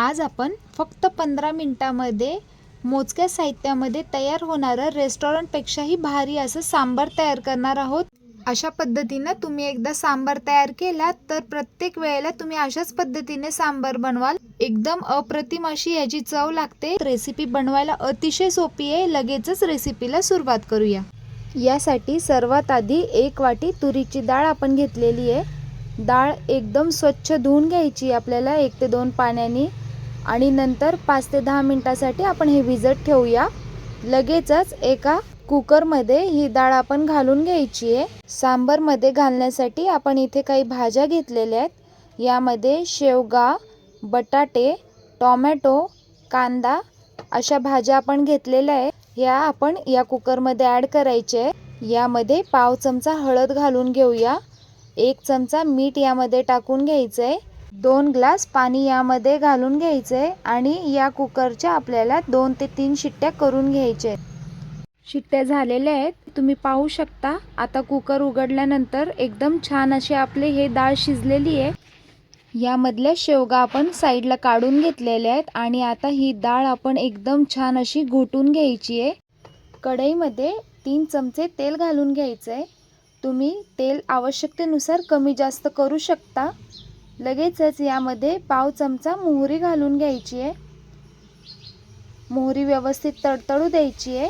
आज आपण फक्त पंधरा मिनटामध्ये मोजक्या साहित्यामध्ये तयार होणारं रेस्टॉरंटपेक्षाही भारी असं सांबार तयार करणार आहोत. अशा पद्धतीनं तुम्ही एकदा सांबार तयार केला तर प्रत्येक वेळेला तुम्ही अशाच पद्धतीने सांबार बनवाल. एकदम अप्रतिम अशी याची चव लागते. रेसिपी बनवायला अतिशय सोपी आहे. लगेचच रेसिपीला सुरुवात करूया. यासाठी सर्वात आधी एक वाटी तुरीची डाळ आपण घेतलेली आहे. डाळ एकदम स्वच्छ धुवून घ्यायची आपल्याला एक ते दोन पाण्याने. आणि नंतर पाच ते दहा मिनटासाठी आपण हे भिजत ठेवूया. लगेचच एका कुकरमध्ये ही डाळ आपण घालून घ्यायची आहे. सांबरमध्ये घालण्यासाठी आपण इथे काही भाज्या घेतलेल्या आहेत. यामध्ये शेवगा बटाटे टॉमॅटो कांदा अशा भाज्या आपण घेतलेल्या आहे ह्या आपण या कुकरमध्ये ॲड करायचे आहे यामध्ये पाव चमचा हळद घालून घेऊया. एक चमचा मीठ यामध्ये टाकून घ्यायचं आहे. दोन ग्लास पाणी यामध्ये घालून घ्यायचे आणि या कुकरच्या आपल्याला दोन ते तीन शिट्ट्या करून घ्यायचे. शिट्ट्या झालेल्या आहेत. तुम्ही पाहू शकता आता कुकर उघडल्यानंतर एकदम छान अशी आपले हे डाळ शिजलेली आहे. यामधल्या शेवगा आपण साईडला काढून घेतलेल्या आहेत आणि आता ही डाळ आपण एकदम छान अशी घोटून घ्यायची आहे. कढईमध्ये तीन चमचे तेल घालून घ्यायचं आहे तुम्ही तेल आवश्यकतेनुसार कमी जास्त करू शकता. लगेचच यामध्ये पाव चमचा मोहरी घालून घ्यायची आहे. मोहरी व्यवस्थित तडतडू द्यायची आहे.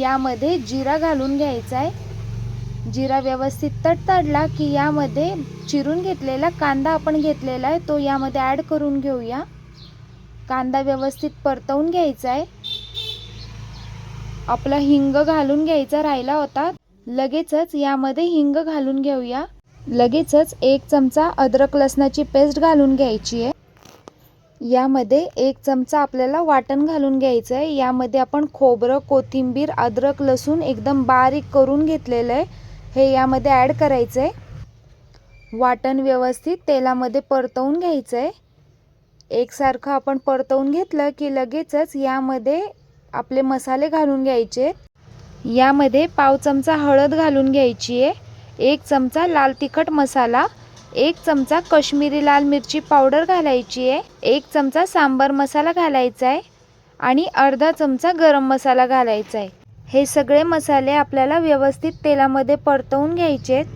यामध्ये जिरा घालून घ्यायचा आहे. जिरा व्यवस्थित तडतडला की यामध्ये चिरून घेतलेला कांदा आपण घेतलेला आहे तो यामध्ये ॲड करून घेऊया. कांदा व्यवस्थित परतवून घ्यायचा आहे. आपला हिंग घालून घ्यायचा राहिला होता. लगेचच यामध्ये हिंग घालून घेऊया. लगेचच एक चमचा अद्रक लसणाची पेस्ट घालून घ्यायची आहे. यामध्ये एक चमचा आपल्याला वाटण घालून घ्यायचं आहे. यामध्ये आपण खोबरं कोथिंबीर अद्रक लसूण एकदम बारीक करून घेतलेलं आहे. हे यामध्ये ॲड करायचं आहे. वाटण व्यवस्थित तेलामध्ये परतवून घ्यायचं आहे. एकसारखं आपण परतवून घेतलं की लगेचच यामध्ये आपले मसाले घालून घ्यायचे यामध्ये पाव चमचा हळद घालून घ्यायची आहे. एक चमचा लाल तिखट मसाला एक चमचा कश्मीरी लाल मिरची पावडर घालायची आहे एक चमचा सांबार मसाला घालायचा आहे आणि अर्धा चमचा गरम मसाला घालायचा आहे. हे सगळे मसाले आपल्याला व्यवस्थित तेलामध्ये परतवून घ्यायचे आहेत.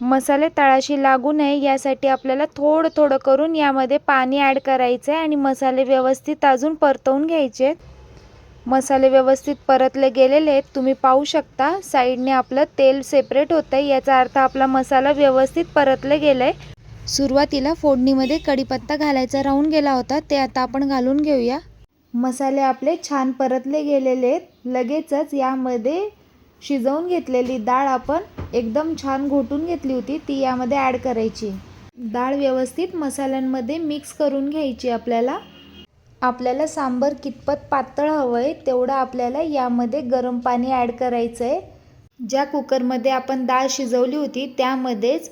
मसाले तळाशी लागू नये यासाठी आपल्याला थोडं थोडं करून यामध्ये पाणी ॲड करायचं आहे आणि मसाले व्यवस्थित अजून परतवून घ्यायचे आहेत. मसाले व्यवस्थित परतले गेलेले आहेत. तुम्ही पाहू शकता साईडने आपलं तेल सेपरेट होतं आहे याचा अर्थ आपला मसाला व्यवस्थित परतले गेलं आहे सुरुवातीला फोडणीमध्ये कढीपत्ता घालायचा राहून गेला होता. ते आता आपण घालून घेऊया. मसाले आपले छान परतले गेलेले आहेत. लगेचच यामध्ये शिजवून घेतलेली डाळ आपण एकदम छान घोटून घेतली होती. ती यामध्ये ॲड करायची. डाळ व्यवस्थित मसाल्यांमध्ये मिक्स करून घ्यायची आपल्याला. आपल्याला सांबर कितपत पातळ हवं आहे तेवढं आपल्याला यामध्ये गरम पाणी ॲड करायचं आहे ज्या कुकरमध्ये आपण डाळ शिजवली होती त्यामध्येच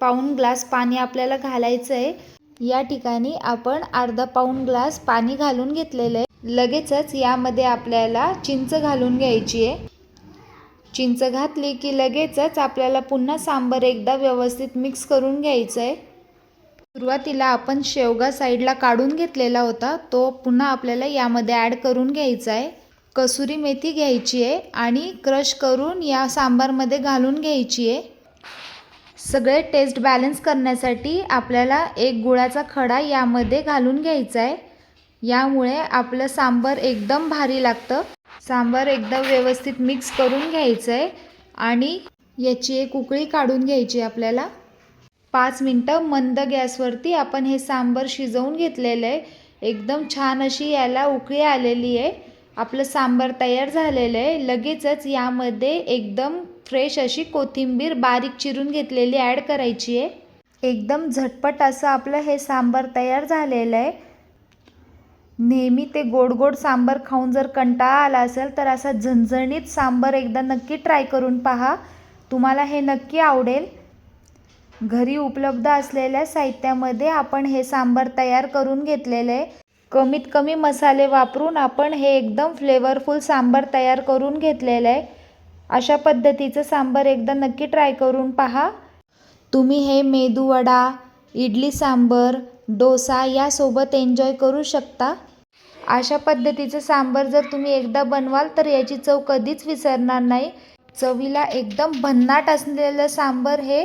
पाऊण ग्लास पाणी आपल्याला घालायचं आहे या ठिकाणी आपण अर्धा पाऊण ग्लास पाणी घालून घेतलेलं आहे. लगेचच यामध्ये आपल्याला चिंच घालून घ्यायची आहे. चिंच घातली की लगेचच आपल्याला पुन्हा सांबर एकदा व्यवस्थित मिक्स करून घ्यायचं आहे सुरुवातीला आपण शेवगा साईडला काढून घेतलेला होता. तो पुन्हा आपल्याला यामध्ये ॲड करून घ्यायचा आहे. कसुरी मेथी घ्यायची आहे आणि क्रश करून या सांबारमध्ये घालून घ्यायची आहे. सगळे टेस्ट बॅलन्स करण्यासाठी आपल्याला एक गुळाचा खडा यामध्ये घालून घ्यायचा आहे. यामुळे आपलं सांबार एकदम भारी लागतं. सांबार एकदम व्यवस्थित मिक्स करून घ्यायचं आहे आणि याची एक उकळी काढून घ्यायची आपल्याला. पाच मिनटं मंद गॅसवरती आपण हे सांबर शिजवून घेतलेलं आहे. एकदम छान अशी याला उकळी आलेली आहे. आपलं सांबर तयार झालेलं आहे. लगेचच यामध्ये एकदम फ्रेश अशी कोथिंबीर बारीक चिरून घेतलेली ॲड करायची आहे. एकदम झटपट असं आपलं हे सांबर तयार झालेलं आहे. नेहमी ते गोड गोड सांबर खाऊन जर कंटाळा आला असेल तर असा झणझणीत सांबर एकदा नक्की ट्राय करून पहा. तुम्हाला हे नक्की आवडेल. घरी उपलब्ध असलेल्या साहित्यामध्ये आपण हे सांबार तयार करून घेतलेलं. आहे कमीत कमी मसाले वापरून आपण हे एकदम फ्लेवरफुल सांबार तयार करून घेतलेलं. आहे अशा पद्धतीचं सांबार एकदा नक्की ट्राय करून पहा. तुम्ही हे मेदूवडा इडली सांबर डोसा यासोबत एन्जॉय करू शकता. अशा पद्धतीचं सांबर जर तुम्ही एकदा बनवाल तर याची चव कधीच विसरणार नाही. चवीला एकदम भन्नाट असलेलं सांबर हे